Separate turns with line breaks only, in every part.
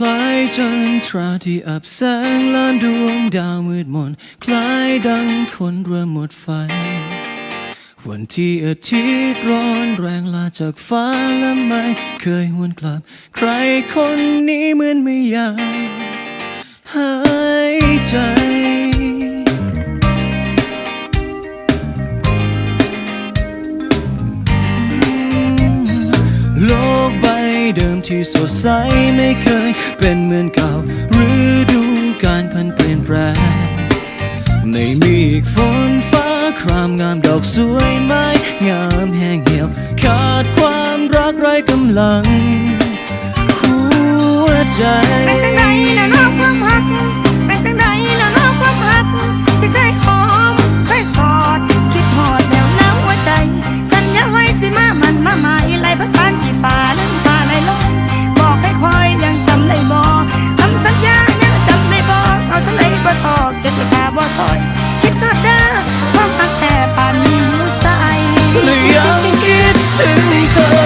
คลายจันทราที่อับแสงล้านดวงดาวมืดมน คลายดังคนเรือหมดไฟ วันที่อาทิตย์ร้อนแรงลาจากฟ้าและไม่เคยหวนกลับ ใครคนนี้เหมือนไม่อยากหายใจ ที่สดใสไม่เคยเป็นเหมือนเก่าอดูการพันเปลี่ยนแปลงในมีอีกฝนฟ้าครามงามดอกสวยไม้งามแห้งเหี่ยว ขาดความรักไร้กำลังหัวใจ
去你的。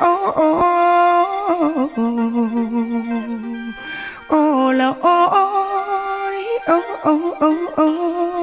โอ้โอ้
โอ้โอ้โอ้โอ้โอ้